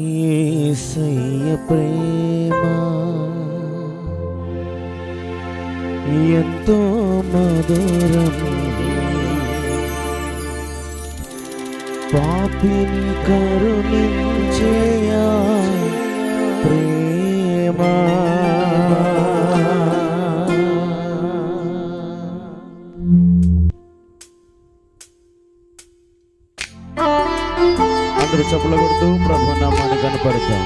ఏసయ్య ప్రేమ. ఎంతో మధురం. పాపిని కరుణించేయా ప్రేమా. అందరూ చెప్పుల కొడుతూ ప్రభు నామాన్ని కనపడతాం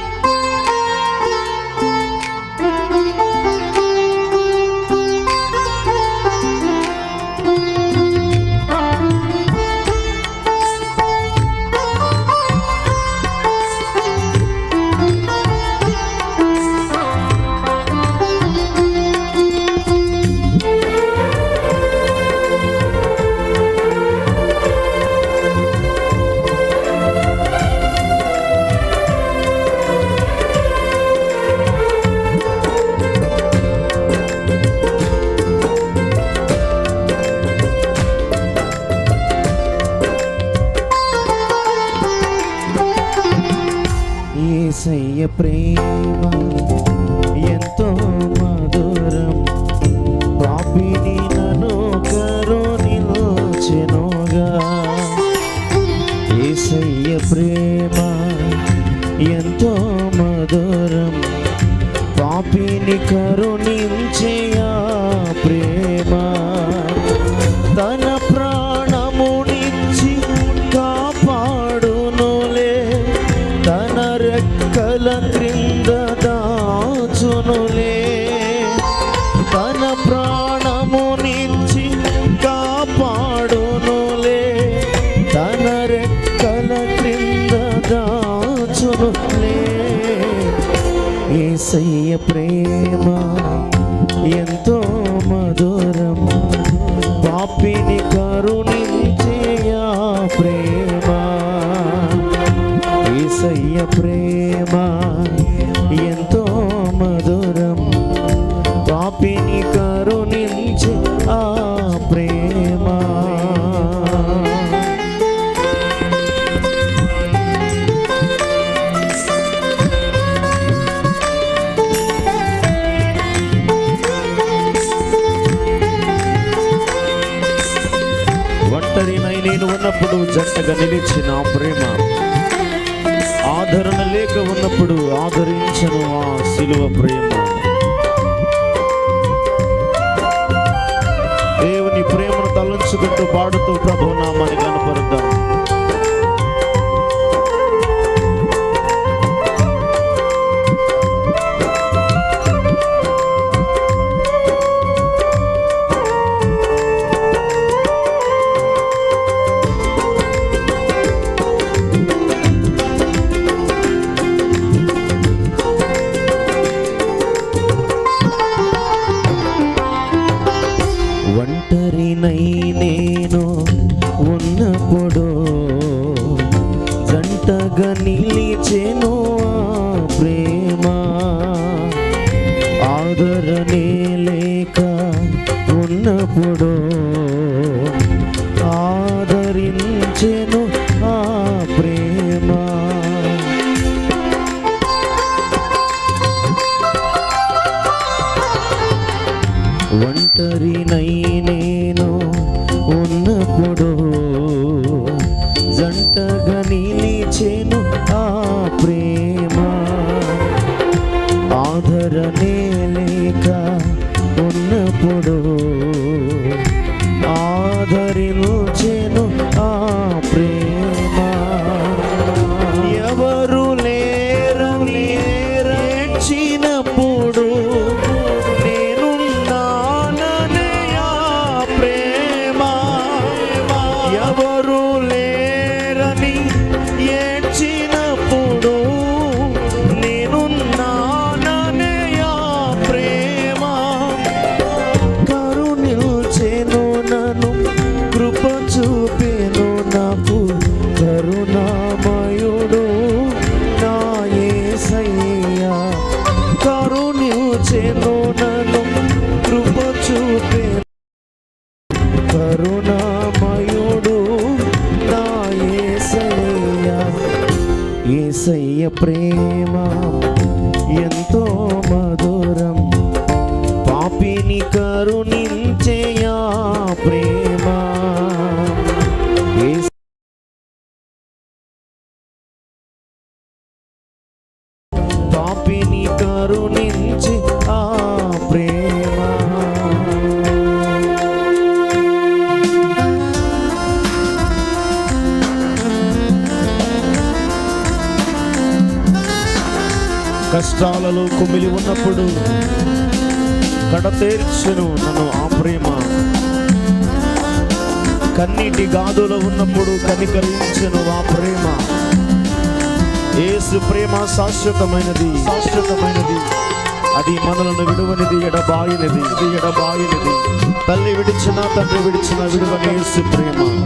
ఏసయ్య ఏసయ్య ప్రేమ ఎంతో మధురం. పాపిని కరుణించేయా ప్రేమ. ఏసయ్య ప్రేమ నేను ఉన్నప్పుడు జంటగా నిలిచిన ప్రేమ. ఆదరణ లేక ఉన్నప్పుడు ఆదరించను ఆ సిలువ ప్రేమ. దేవుని ప్రేమను తలంచుకుంటూ పాడుతూ ప్రభు నామాన్ని కనపరుద్దాం. జంటగా నిలిచెను ప్రేమ. ఆదరణే లేక ఉన్నప్పుడు ఆదరించెను ఆ ప్రేమ. ఒంటరినైనే ఎవరు లేరని ఏడ్చినప్పుడు నేను నాననే ఆ ప్రేమ. కరుణించెను నన్ను కృప చూపెను నాకు. కరుణా ప్రేమ ఎంతో మధురం. పాపిని కరుణించేయా ప్రేమ. పాపిని కరుణించే కష్టాలలో కుమిలి ఉన్నప్పుడు కడతేర్చును నన్ను ఆ ప్రేమ. కన్నీటి గాదులో ఉన్నప్పుడు కనికరించను ఆ ప్రేమ. ఏసు ప్రేమ శాశ్వతమైనది శాశ్వతమైనది. అది మనలను విడువనిది ఎడబాయినది ఇది ఎడబాయినది. తల్లి విడిచిన తండ్రి విడిచిన విడువని ప్రేమ.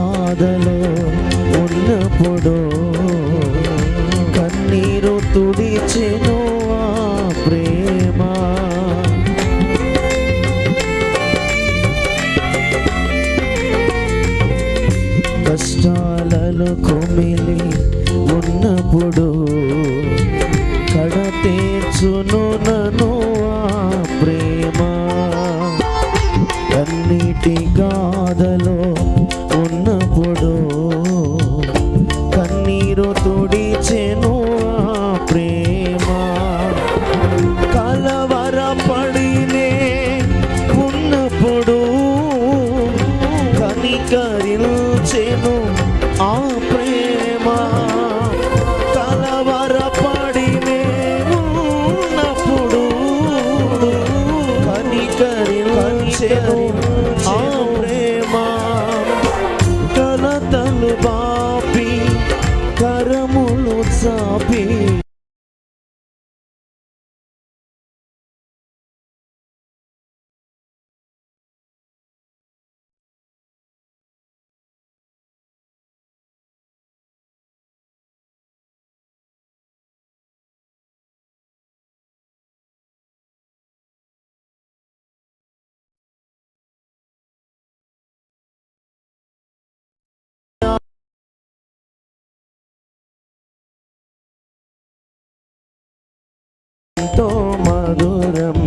బాధలో ఉన్నప్పుడు కన్నీరు తుడిచెను ఆ ప్రేమ. కష్టాలలో కుమిలి ఉన్నప్పుడు కడ తీర్చును నను కనికరించెను ఎంతో మధురం.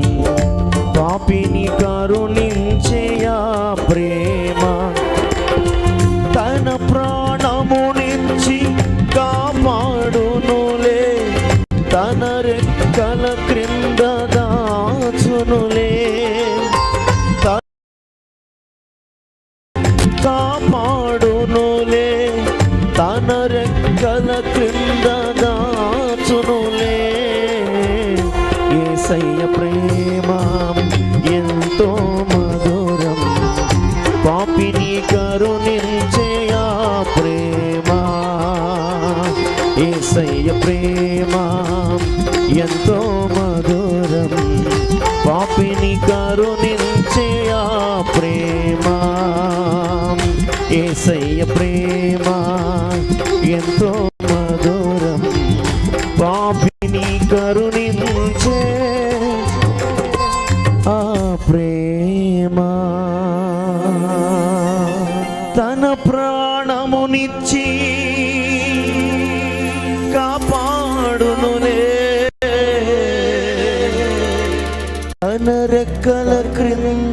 పాపిని కరుణించేయా ప్రేమ. తన ప్రాణము నుంచి కాపాడునులే. తన రెక్కల క్రింద దాచునులే. ఎంతో మధురం. పాపిని కరుణించే ఆ ప్రేమ. ఏసయ్య ప్రేమ ఎంతో మధురం. పాపిని కరుణించే ఆ ప్రేమ. ఏసయ్య ప్రేమ ప్రాణమునిచ్చి కాపాడునులే తన రెక్కల క్రింద దా